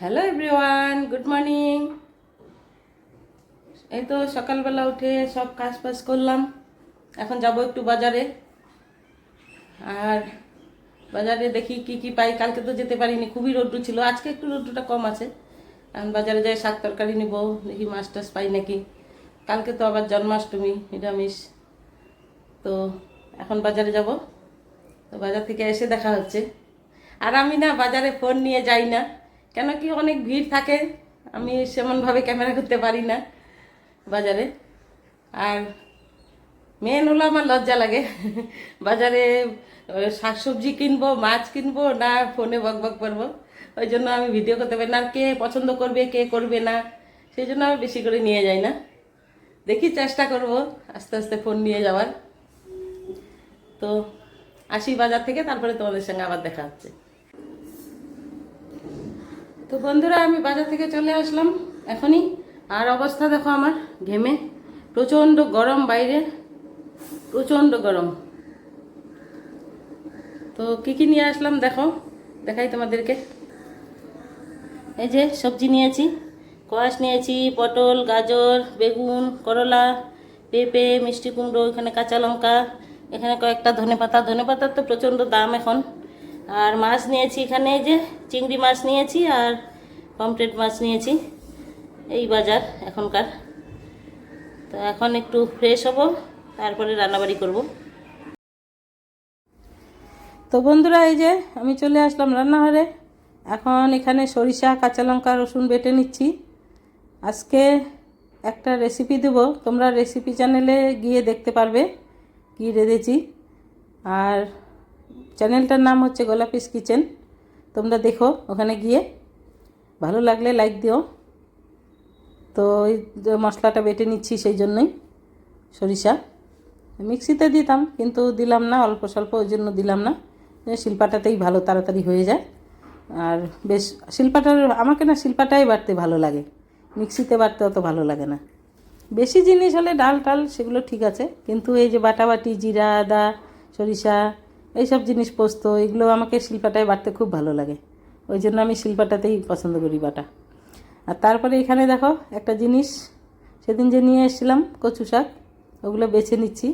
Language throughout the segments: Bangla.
হ্যালো এভরিওয়ান গুড মর্নিং এই তো সকালবেলা উঠে সব কাজ বাজ করলাম। এখন যাব একটু বাজারে। আর বাজারে দেখি কি কি পাই। কালকে তো যেতে পারিনি, খুবই রোদ্দু ছিল। আজকে একটু রোদ্দুটা কম আছে। এখন বাজারে যাই শাক তরকারি নিব, দেখি মাছ টাছ পাই নাকি। কালকে তো আবার জন্মাষ্টমী, নিরামিষ। তো এখন বাজারে যাব। তো বাজার থেকে এসে দেখা হচ্ছে। আর আমি না বাজারে ফোন নিয়ে যাই না। কেন কি অনেক ভিড় থাকে? আমি সেমনভাবে ক্যামেরা করতে পারি না বাজারে। আর মেন হলো আমার লজ্জা লাগে। বাজারে শাকসবজি কিনবো, মাছ কিনবো না ফোনে বক বক করব। ওই জন্য আমি ভিডিও করতে পারি না। কে পছন্দ করবে, কে করবে না, সেই জন্য আমি বেশি করে নিয়ে যাই না। দেখি চেষ্টা করব আস্তে আস্তে ফোন নিয়ে যাওয়ার। তো আসি বাজার থেকে, তারপরে তোমাদের সঙ্গে আবার দেখা হচ্ছে। তো বন্ধুরা, আমি বাজার থেকে চলে আসলাম এখনই। আর অবস্থা দেখো আমার ঘেমে। প্রচণ্ড গরম বাইরে। প্রচণ্ড গরম। তো কি কি নিয়ে আসলাম দেখো, দেখাই তোমাদেরকে। এই যে সবজি নিয়েছি, কোয়াশ নিয়েছি, পটল, গাজর, বেগুন, করলা, পেঁপে, মিষ্টি কুমড়ো, এখানে কাঁচা লঙ্কা, এখানে কয়েকটা ধনে পাতা ধনে পাতার তো প্রচণ্ড দাম এখন। আর মাছ নিয়েছি এখানে এই যে, চিংড়ি মাছ নিয়েছি আর পমপ্লেট মাছ নিয়েছি। এই বাজার এখনকার। তো এখন একটু ফ্রেশ হব, তারপরে রান্নাবাড়ি করব। তো বন্ধুরা, এই যে আমি চলে আসলাম রান্নাঘরে। এখন এখানে সরিষা, কাঁচা লঙ্কা, রসুন বেটে নিচ্ছি। আজকে একটা রেসিপি দেবো, তোমরা রেসিপি চ্যানেলে গিয়ে দেখতে পারবে কি রেঁধেছি। আর চ্যানেলটার নাম হচ্ছে গোলাপিস কিচেন। তোমরা দেখো ওখানে গিয়ে। ভালো লাগলে লাইক দিও। তো ওই মশলাটা বেটে নিচ্ছি সেই জন্যই সরিষা। মিক্সিতে দিতাম কিন্তু দিলাম না, অল্প স্বল্প ওই জন্য দিলাম না। শিল্পাটাতেই ভালো, তাড়াতাড়ি হয়ে যায়। আর বেশ, শিল্পাটার, আমাকে না শিল্পাটাই বাটতে ভালো লাগে। মিক্সিতে বাটতে অত ভালো লাগে না। বেশি জিনিস হলে ডাল টাল সেগুলো ঠিক আছে। কিন্তু এই যে বাটাবাটি, জিরা, আদা, সরিষা এইসব জিনিস পোস্ত এগুলো আমাকে শিল্পাটায় বাটতে খুব ভালো লাগে। ওই জন্য আমি শিল্পাটাতেই পছন্দ করি বাটা। আর তারপরে এখানে দেখো একটা জিনিস, সেদিন যে নিয়ে এসেছিলাম কচু শাক, ওগুলো বেছে নিচ্ছি।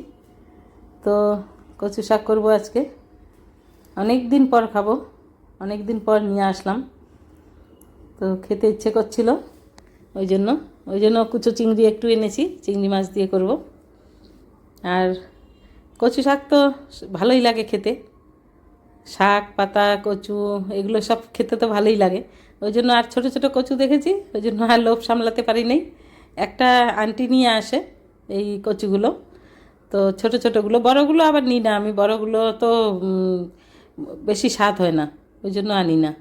তো কচু শাক করব আজকে। অনেক দিন পর খাব, অনেক দিন পর নিয়ে আসলাম। তো খেতে ইচ্ছে করছিল, ওই জন্য ওই জন্য কুচো চিংড়ি একটু এনেছি, চিংড়ি মাছ দিয়ে করব। আর কচু শাক তো ভালোই লাগে খেতে। শাক, পাতা, কচু, এগুলো সব খেতে তো ভালোই লাগে। ওই জন্য আর ছোট ছোট কচু দেখেছি, ওই জন্য আর লোভ সামলাতে পারি নাই। একটা আন্টি নিয়ে আসে এই কচুগুলো। তো ছোট ছোটোগুলো, বড়গুলো আবার নিই না, আমি বড়গুলো তো বেশি স্বাদ হয় না, ওই জন্য আনি না।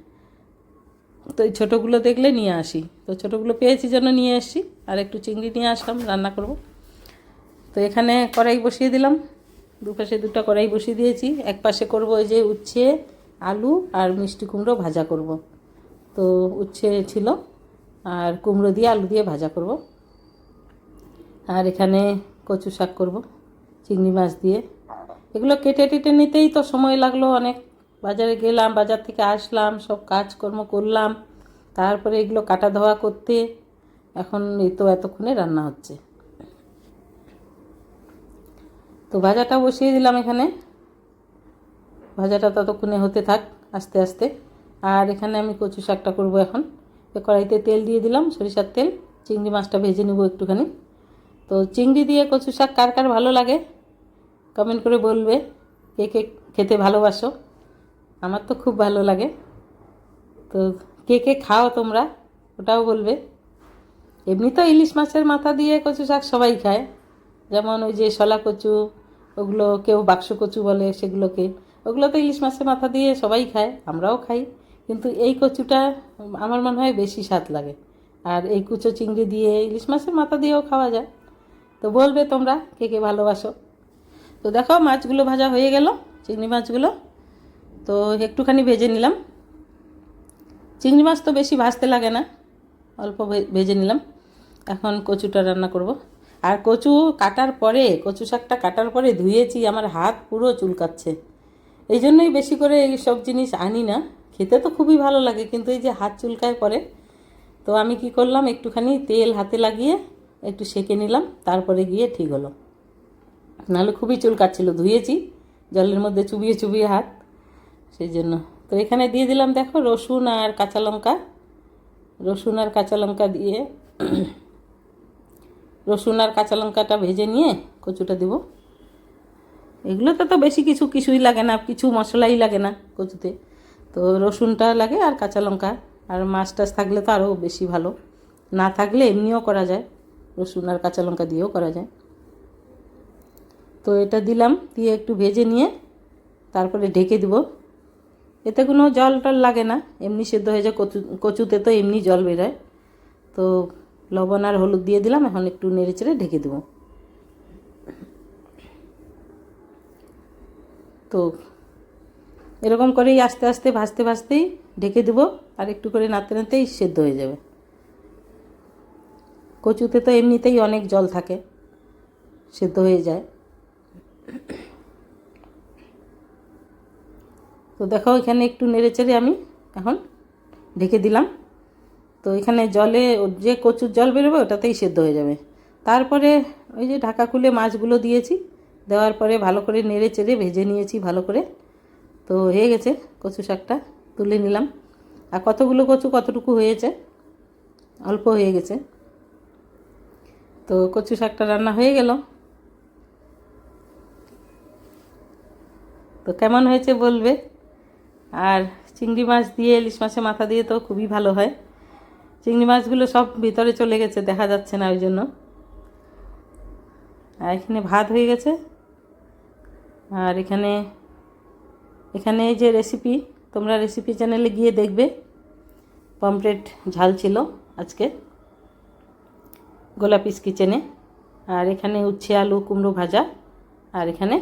তো এই ছোটোগুলো দেখলে নিয়ে আসি। তো ছোটোগুলো পেয়েছি জন্য নিয়ে এসেছি আর একটু চিংড়ি নিয়ে আসলাম, রান্না করব। তো এখানে কড়াই বসিয়ে দিলাম। দুপাশে দুটা কড়াই বসিয়ে দিয়েছি। এক পাশে করব ওই যে উচ্ছে, আলু আর মিষ্টি কুমড়ো ভাজা করব। তো উচ্ছে ছিল আর কুমড়ো দিয়ে আলু দিয়ে ভাজা করব। আর এখানে কচু শাক করব, চিংড়ি মাছ দিয়ে। এগুলো কেটে টেটে নিতেই তো সময় লাগল অনেক। বাজারে গেলাম, বাজার থেকে আসলাম, সব কাজকর্ম করলাম। তারপরে এগুলো কাটা ধোয়া করতে, এখন এই তো এতক্ষণে রান্না হচ্ছে। তো ভাজাটা বসিয়ে দিলাম এখানে। ভাজাটা ততক্ষণে হতে থাক, আস্তে আস্তে। আর এখানে আমি কচু শাকটা করব এখন। কড়াইতে তেল দিয়ে দিলাম, সরিষার তেল। চিংড়ি মাছটা ভেজে নেব একটুখানি। তো চিংড়ি দিয়ে কচু শাক কার কার ভালো লাগে? কমেন্ট করে বলবে, কে কে খেতে ভালোবাসো? আমার তো খুব ভালো লাগে। তো কে কে খাও তোমরা? ওটাও বলবে। এমনি তো ইলিশ মাছের মাথা দিয়ে কচু শাক সবাই খায়। যেমন ওই যে শলা কচু ওগুলো কেউ বাক্স কচু বলে সেগুলোকে। ওগুলো তো ইলিশ মাছের মাথা দিয়ে সবাই খায়, আমরাও খাই। কিন্তু এই কচুটা আমার মনে হয় বেশি স্বাদ লাগে। আর এই কুচো চিংড়ি দিয়ে ইলিশ মাছের মাথা দিয়েও খাওয়া যায়। তো বলবে তোমরা কে কে ভালোবাসো। তো দেখো মাছগুলো ভাজা হয়ে গেল, চিংড়ি মাছগুলো। তো একটুখানি ভেজে নিলাম। চিংড়ি মাছ তো বেশি ভাজতে লাগে না, অল্প ভেজে নিলাম। এখন কচুটা রান্না করব। আর কচু কাটার পরে, কচু শাকটা কাটার পরে ধুয়েছি, আমার হাত পুরো চুলকাচ্ছে। এই জন্যই বেশি করে সব জিনিস আনি না। খেতে তো খুবই ভালো লাগে, কিন্তু এই যে হাত চুলকায় পরে, তো আমি কি করলাম, একটুখানি তেল হাতে লাগিয়ে একটু সেঁকে নিলাম, তারপরে গিয়ে ঠিক হলো। নাহলে খুবই চুলকাচ্ছিল, ধুয়েছি, জলের মধ্যে চুবিয়ে চুবিয়ে হাত, সেই জন্য। তো এখানে দিয়ে দিলাম, দেখো, রসুন আর কাঁচা লঙ্কা। রসুন আর কাঁচা লঙ্কা দিয়ে রসুন আর কাঁচা লঙ্কাটা ভেজে নিয়ে কচুটা দেবো। এগুলোতে তো বেশি কিছু কিছুই লাগে না, কিছু মশলাই লাগে না কচুতে। তো রসুনটা লাগে আর কাঁচা লঙ্কা। আর মাছ টাছ থাকলে তো আরও বেশি ভালো। না থাকলে এমনিও করা যায়, রসুন আর কাঁচা লঙ্কা দিয়েও করা যায়। তো এটা দিলাম, দিয়ে একটু ভেজে নিয়ে তারপরে ঢেকে দিব। এতে কোনো জল টল লাগে না, এমনি সেদ্ধ হয়ে যায়, কচু, কচুতে তো এমনি জল বেরোয়। তো লবণ আর হলুদ দিয়ে দিলাম, এখন একটু নেড়ে চেড়ে ঢেকে দেবো। তো এরকম করেই আস্তে আস্তে ভাজতে ভাজতেই ঢেকে দেবো, আর একটু করে নাড়তে নাড়তেই সেদ্ধ হয়ে যাবে। কচুতে তো এমনিতেই অনেক জল থাকে, সেদ্ধ হয়ে যায়। তো দেখো এখানে একটু নেড়ে চেড়ে আমি এখন ঢেকে দিলাম। তো এখানে জলে যে কচুর জল বেরোবে ওটাতেই সেদ্ধ হয়ে যাবে। তারপরে ওই যে ঢাকা খুলে মাছগুলো দিয়েছি, দেওয়ার পরে ভালো করে নেড়ে চেড়ে ভেজে নিয়েছি ভালো করে। তো হয়ে গেছে কচু শাকটা, তুলে নিলাম। আর কতগুলো কচু কতটুকু হয়েছে? অল্প হয়ে গেছে। তো কচু শাকটা রান্না হয়ে গেল। তো কেমন হয়েছে বলবে? আর চিংড়ি মাছ দিয়ে ইলিশ মাছের মাথা দিয়ে তো খুবই ভালো হয়। চিংড়ি মাছগুলো সব ভিতরে চলে গেছে, দেখা যাচ্ছে না ওই জন্য। আর এখানে ভাত হয়ে গেছে। আর এখানে এখানে এই যে রেসিপি তোমরা রেসিপি চ্যানেলে গিয়ে দেখবে। পমপ্লেট ঝাল ছিল আজকে গোলাপিস কিচেনে আর এখানে উচ্ছে, আলু, কুমড়ো ভাজা। আর এখানে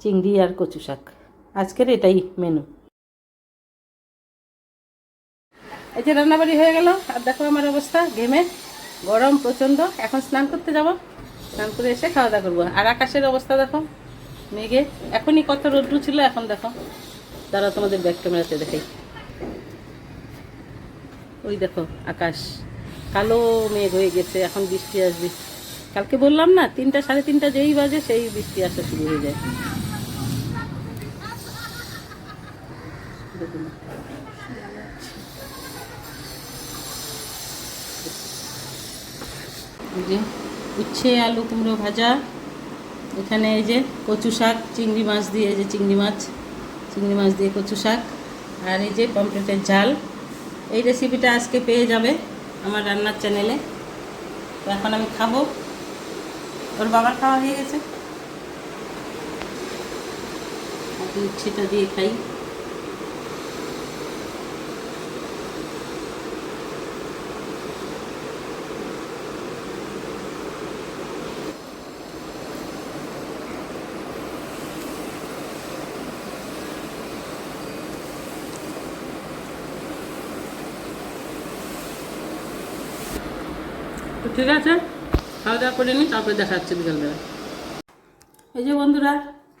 চিংড়ি আর কচু শাক। আজকের এটাই মেনু এই যে রান্নাবাড়ি হয়ে গেল, আর দেখো আমার অবস্থা, ঘেমে, গরম প্রচণ্ড। এখন স্নান করতে যাব, স্নান করে এসে খাওয়া দাওয়া করব। আর আকাশের অবস্থা দেখো, মেঘে। এখনই কত রোদ্রু ছিল, এখন দেখো। দাঁড়াও, তোমাদের ব্যাক ক্যামেরাতে দেখাই। ওই দেখো, আকাশ। কালো মেঘ হয়ে গেছে, এখন বৃষ্টি আসবে। কালকে বললাম না, তিনটা, সাড়ে তিনটা যেই বাজে, সেই বৃষ্টি আসা শুরু হয়ে যায়। যে উচ্ছে, আলু, কুমড়ো ভাজা, এখানে এই যে কচু শাক, চিংড়ি মাছ দিয়ে এই যে চিংড়ি মাছ চিংড়ি মাছ দিয়ে কচু শাক, আর এই যে পমপ্লেটের ঝাল। এই রেসিপিটা আজকে পেয়ে যাবে আমার রান্নার চ্যানেলে তো এখন আমি খাব। ওর বাবার খাওয়া হয়ে গেছে? উচ্ছেটা দিয়ে খাই তো ঠিক আছে? খাওয়া দাওয়া করে নিই, তারপরে দেখা যাচ্ছে বিকালবেলা। এই যে বন্ধুরা,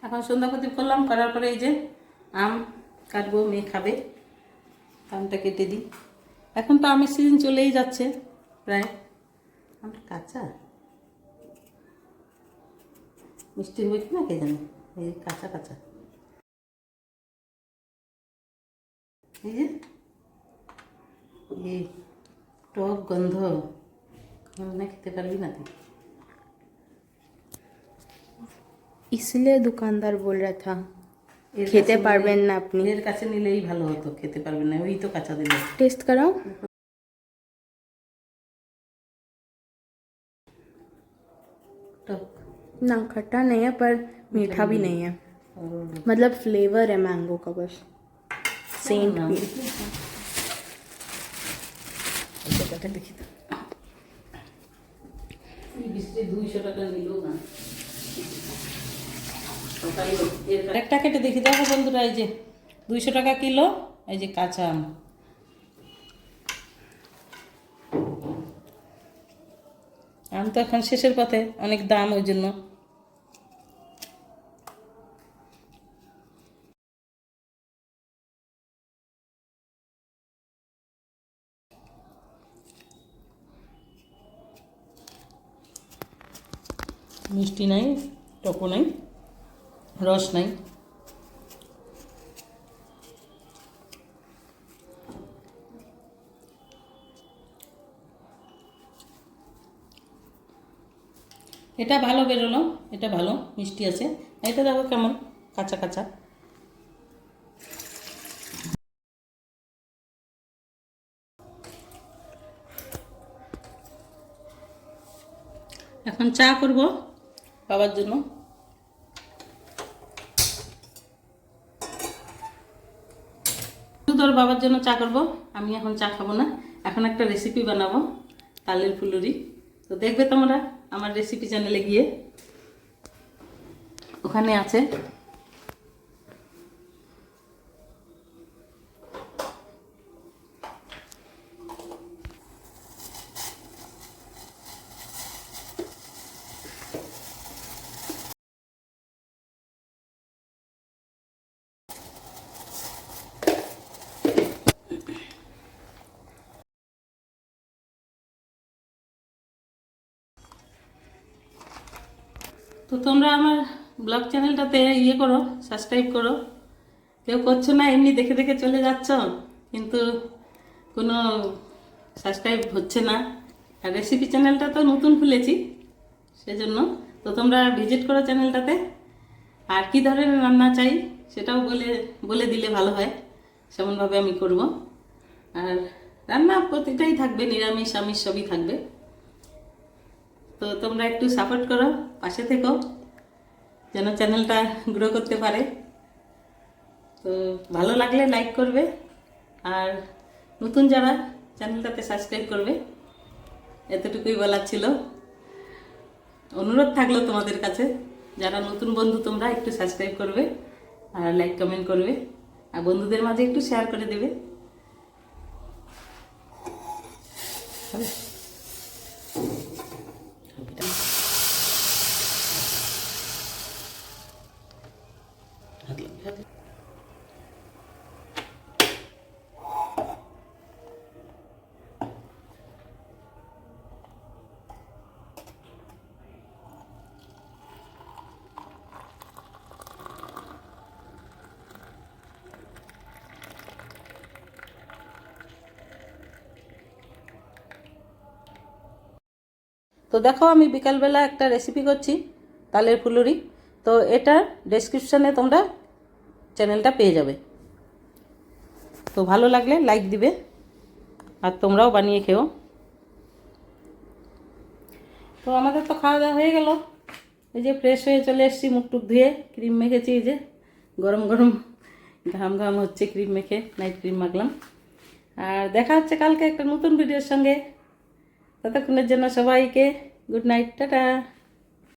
এখন সন্ধ্যা প্রদীপ করলাম, করার পরে এই যে আম কাটবো, মেয়ে খাবে, আমটা কেটে দিই। এখন তো আমের সিজন চলেই যাচ্ছে প্রায়। আমটা কাঁচা? মিষ্টি হবে কি না, কে জানে? এই কাঁচা কাঁচা। এই যে, এই টক গন্ধ। না খেতে পারবি না তুই इसलिए दुकानदार बोल रहा था এর খেতে কাছে পারবেন নিলে- না আপনি এর কাছে নিলেই ভালো হতো খেতে পারবেন না ওই তো কাঁচা দিল टेस्ट कराओ টক ना खट्टा नहीं है पर मीठा भी नहीं है और मतलब फ्लेवर है मैंगो का बस सेंट নাম দুইশো টাকা একটা কেটে দেখি। দেখো বন্ধুরা, এই যে দুইশো টাকা কিলো, এই যে কাঁচা আম। আম তো এখন শেষের পথে, অনেক দাম ওই জন্য। মিষ্টি নাই, টকো নাই, রস নাই। এটা ভালো বেরোলো, এটা ভালো, মিষ্টি আছে। এটা দেখো কেমন, কাঁচা কাঁচা। এখন চা করব। বাবার জন্য। শুধু তোর বাবার জন্য চা করব। আমি এখন চা খাব না। এখন একটা রেসিপি বানাবো, তালের ফুলুরি। তো দেখবে তোমরা আমার রেসিপি চ্যানেলে গিয়ে। ওখানে আছে তো তোমরা আমার ব্লগ চ্যানেলটাতে ইয়ে করো সাবস্ক্রাইব করো। কেউ করছ না, এমনি দেখে দেখে চলে যাচ্ছ, কিন্তু কোনো সাবস্ক্রাইব হচ্ছে না। আর রেসিপি চ্যানেলটা তো নতুন খুলেছি, সেজন্য। তো তোমরা ভিজিট করো চ্যানেলটাতে। আর কি ধরনের রান্না চাই, সেটাও বলে বলে দিলে ভালো হয়। সেমনভাবে আমি করব। আর রান্না প্রতিটাই থাকবে, নিরামিষ, আমিষ সবই থাকবে। তো তোমরা একটু সাপোর্ট করো, পাশে থেকো, যেন চ্যানেলটা গ্রো করতে পারে। তো ভালো লাগলে লাইক করবে, আর নতুন যারা চ্যানেলটাতে সাবস্ক্রাইব করবে, এতটুকুই বলার ছিল। অনুরোধ থাকল তোমাদের কাছে, যারা নতুন বন্ধু তোমরা একটু সাবস্ক্রাইব করবে, আর লাইক কমেন্ট করবে, আর বন্ধুদের মাঝে একটু শেয়ার করে দেবে। তো দেখো আমি বিকালবেলা একটা রেসিপি করছি, তালের ফুলুরি। তো এটা ডেসক্রিপশানে তোমরা চ্যানেলটা পেয়ে যাবে। তো ভালো লাগলে লাইক দিবে, আর তোমরাও বানিয়ে খেও। তো আমাদের তো খাওয়া দাওয়া হয়ে গেল। এই যে ফ্রেশ হয়ে চলে এসেছি, মুখ টুক ধুয়ে ক্রিম মেখেছি এই যে। গরম গরম ঘাম ঘাম হচ্ছে ক্রিম মেখে নাইট ক্রিম মাখলাম। আর দেখা হচ্ছে কালকে একটা নতুন ভিডিওর সঙ্গে। ততক্ষণের জন্য সবাইকে গুড নাইট টাটা।